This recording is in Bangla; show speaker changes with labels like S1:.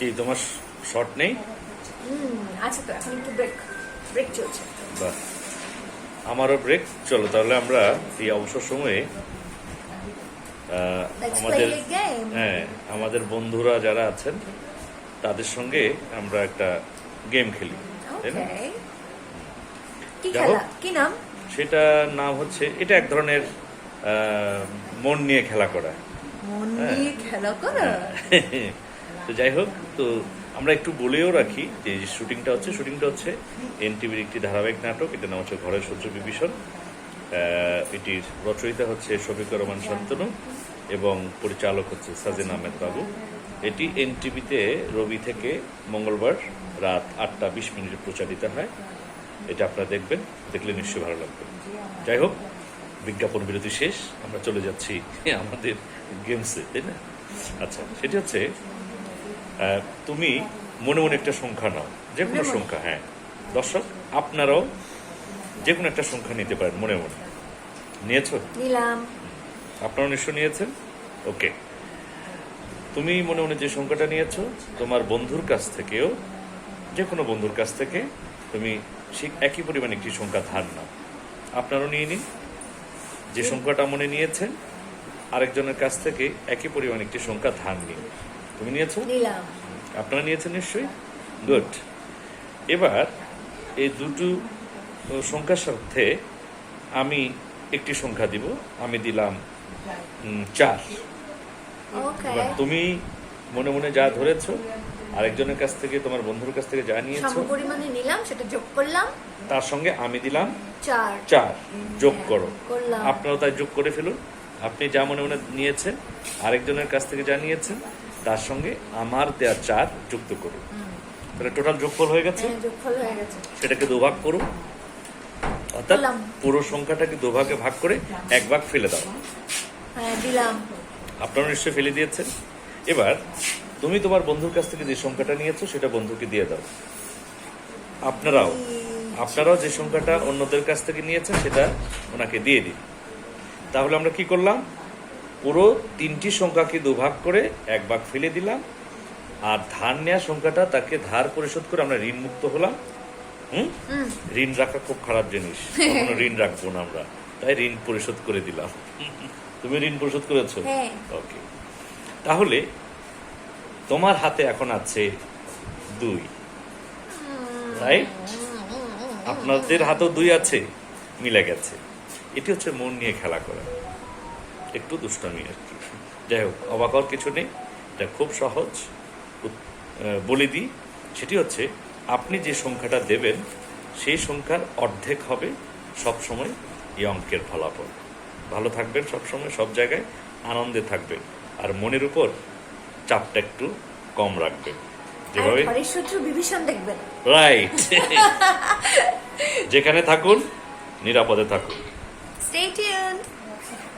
S1: কি তোমার শর্ট নেই?
S2: আচ্ছা তো এখন একটু ব্রেক ব্রেক চলছে।
S1: বাহ। আমারও ব্রেক চলো তাহলে আমরা এই অবসর সময়ে আমাদের. হ্যাঁ আমাদের বন্ধুরা যারা আছেন তাদের সঙ্গে আমরা একটা গেম খেলি তাই না?
S2: কি নাম?
S1: সেটা নাম হচ্ছে এটা এক ধরনের মন নিয়ে খেলা করা।
S2: মন
S1: হ্যাঁ।
S2: নিয়ে খেলা করা?
S1: তো যাই হোক, তো আমরা একটু বলেও রাখি যে শুটিংটা হচ্ছে শুটিংটা হচ্ছে এনটিভির একটি ধারাবাহিক নাটক, এটার নাম হচ্ছে ঘরের সহ্য বিভীষণ। এটির রচয়িতা হচ্ছে শফিকুর রহমান শান্তনু এবং পরিচালক হচ্ছে সাজেন আহমেদ বাবু। এটি এনটিভিতে রবি থেকে মঙ্গলবার রাত আটটা বিশ মিনিটে প্রচারিত হয়। এটা আপনারা দেখবেন, দেখলে নিশ্চয়ই ভালো লাগবে। যাই হোক, বিজ্ঞাপন বিরতি শেষ, আমরা চলে যাচ্ছি আমাদের গেমসে, তাই না? আচ্ছা সেটি হচ্ছে তুমি মনে মনে একটা সংখ্যা নাও যে কোনো? সংখ্যা হ্যাঁ। দর্শক আপনারাও যে কোনো একটা সংখ্যা নিতে পারেন মনে মনে। নিয়েছো?
S2: নিলাম।
S1: আপনারা নিশ্চয় নিয়েছেন? ওকে। তুমি মনে মনে যে সংখ্যাটা নিয়েছো তোমার বন্ধুর কাছ থেকেও যে কোনো বন্ধুর কাছ থেকে তুমি ঠিক একই পরিমাণ একটি সংখ্যা ধার নাও। আপনারও নিয়ে নিন। যে সংখ্যাটা মনে নিয়েছেন আরেকজনের কাছ থেকে একই পরিমাণ একটি সংখ্যা ধার নিন। তুমি নিয়েছো?
S2: নিলাম।
S1: আপনারা নিয়েছেন নিশ্চয়ই? গুড এবার এই দুটো সংখ্যার সাথে আমি একটি সংখ্যা দিব। আমি দিলাম চার। এবার তুমি মনে মনে যা ধরেছো আরেকজনের কাছ থেকে তোমার বন্ধুর কাছ থেকে যা নিয়েছো
S2: পরিমাণে নিলাম সেটা যোগ করলাম।
S1: তার সঙ্গে আমি দিলাম
S2: চার।
S1: চার। যোগ করো।
S2: করলাম।
S1: আপনারাও তাই যোগ করে ফেলুন। আপনি যা মনে মনে নিয়েছেন আরেকজনের কাছ থেকে যা নিয়েছেন তার সঙ্গে আমার দেয়া চার যুক্ত করুন। তাহলে টোটাল যোগফল হয়ে গেছে?
S2: হ্যাঁ গেছে।
S1: সেটাকে দুভাগ করুন। অর্থাৎ পুরো সংখ্যাটাকে দুভাগে ভাগ করে এক ভাগ ফেলে দাও।
S2: হ্যাঁ দিলাম।
S1: আপনারা নিশ্চয়ই ফেলে দিয়েছেন। এবার তুমি তোমার বন্ধুর কাছ থেকে যে সংখ্যাটা নিয়েছো সেটা বন্ধুকে দিয়ে দাও। আপনারাও আপনারাও যে সংখ্যাটা অন্যদের কাছ থেকে নিয়েছেন সেটা ওনাকে দিয়ে দিন। তাহলে আমরা কি করলাম? পুরো তিনটি সংখ্যাকে দুভাগ করে এক ভাগ ফেলে দিলাম আর ধার নেওয়া সংখ্যাটা তাকে ধার পরিশোধ করে আমরা ঋণ মুক্ত হলাম। হুম? ঋণ রাখা খুব খারাপ জিনিস। কখনো ঋণ রাখব না আমরা। তাই ঋণ পরিশোধ করে দিলাম। তুমি ঋণ পরিশোধ করেছ?
S2: হ্যাঁ।
S1: ওকে তাহলে তোমার হাতে এখন আছে দুই। রাইট আপনাদের হাতেও দুই আছে মিলে গেছে। এটি হচ্ছে মন নিয়ে খেলা করা। একটু দুষ্টামি আর কি। যাই হোক অবাক হওয়ার কিছু নেই। এটা খুব সহজ। বলে দিই সেটি হচ্ছে আপনি যে সংখ্যাটা দেবেন সেই সংখ্যার অর্ধেক হবে সবসময় এই অঙ্কের ফলাফল। ভালো থাকবেন সব সময় সব জায়গায় আনন্দে থাকবেন। আর মনের উপর চাপটা একটু কম রাখবেন। যেভাবে
S2: দেখবেন।
S1: রাইট যেখানে থাকুন নিরাপদে থাকুন।
S2: Stay tuned